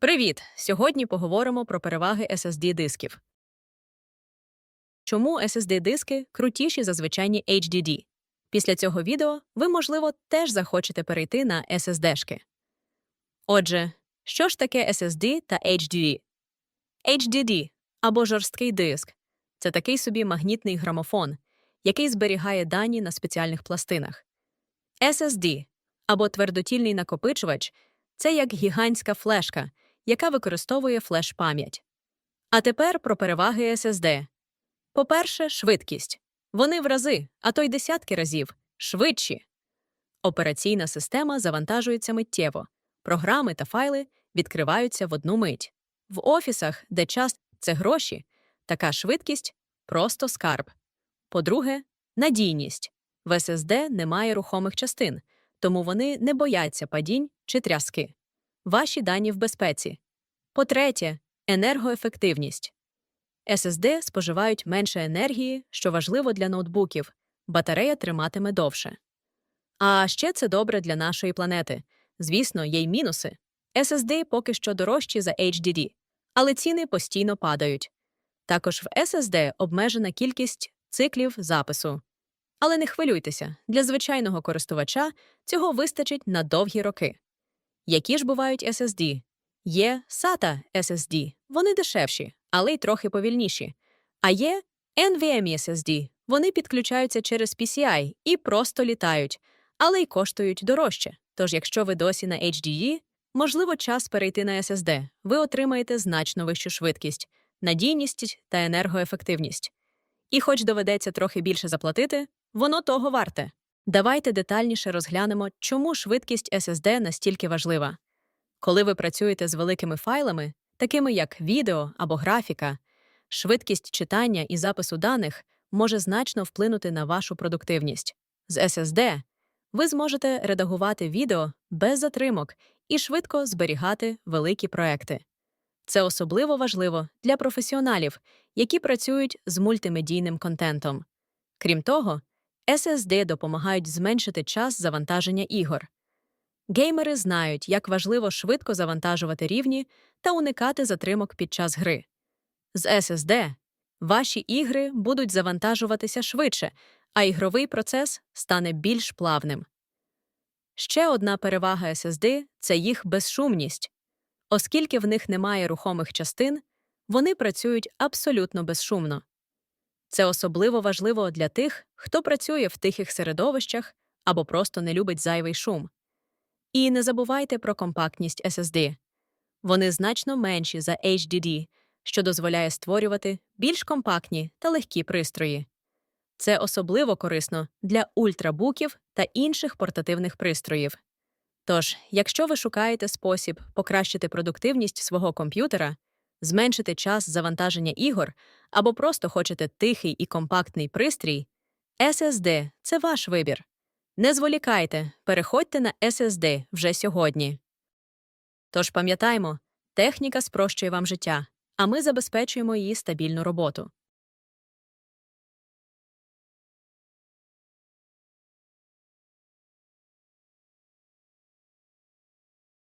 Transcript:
Привіт! Сьогодні поговоримо про переваги SSD дисків. Чому SSD диски крутіші за звичайні HDD? Після цього відео ви, можливо, теж захочете перейти на SSD-шки. Отже, що ж таке SSD та HDD? HDD або жорсткий диск це такий собі магнітний грамофон, який зберігає дані на спеціальних пластинах. SSD або твердотільний накопичувач це як гігантська флешка, яка використовує флеш-пам'ять. А тепер про переваги SSD. По-перше, швидкість. Вони в рази, а то й десятки разів, швидші. Операційна система завантажується миттєво. Програми та файли відкриваються в одну мить. В офісах, де час це гроші, така швидкість просто скарб. По-друге, надійність. В SSD немає рухомих частин, тому вони не бояться падінь чи тряски. Ваші дані в безпеці. По-третє, енергоефективність. SSD споживають менше енергії, що важливо для ноутбуків, батарея триматиме довше. А ще це добре для нашої планети. Звісно, є й мінуси. SSD поки що дорожчі за HDD, але ціни постійно падають. Також в SSD обмежена кількість циклів запису. Але не хвилюйтеся, для звичайного користувача цього вистачить на довгі роки. Які ж бувають SSD? Є SATA SSD, вони дешевші, але й трохи повільніші. А є NVMe SSD, вони підключаються через PCI і просто літають, але й коштують дорожче. Тож, якщо ви досі на HDD, можливо, час перейти на SSD, ви отримаєте значно вищу швидкість, надійність та енергоефективність. І хоч доведеться трохи більше заплатити, воно того варте. Давайте детальніше розглянемо, чому швидкість SSD настільки важлива. Коли ви працюєте з великими файлами, такими як відео або графіка, швидкість читання і запису даних може значно вплинути на вашу продуктивність. З SSD ви зможете редагувати відео без затримок і швидко зберігати великі проекти. Це особливо важливо для професіоналів, які працюють з мультимедійним контентом. Крім того, SSD допомагають зменшити час завантаження ігор. Геймери знають, як важливо швидко завантажувати рівні та уникати затримок під час гри. З SSD ваші ігри будуть завантажуватися швидше, а ігровий процес стане більш плавним. Ще одна перевага SSD – це їх безшумність. Оскільки в них немає рухомих частин, вони працюють абсолютно безшумно. Це особливо важливо для тих, хто працює в тихих середовищах або просто не любить зайвий шум. І не забувайте про компактність SSD. Вони значно менші за HDD, що дозволяє створювати більш компактні та легкі пристрої. Це особливо корисно для ультрабуків та інших портативних пристроїв. Тож, якщо ви шукаєте спосіб покращити продуктивність свого комп'ютера, зменшити час завантаження ігор або просто хочете тихий і компактний пристрій, SSD – це ваш вибір. Не зволікайте, переходьте на SSD вже сьогодні. Тож пам'ятаймо, техніка спрощує вам життя, а ми забезпечуємо її стабільну роботу.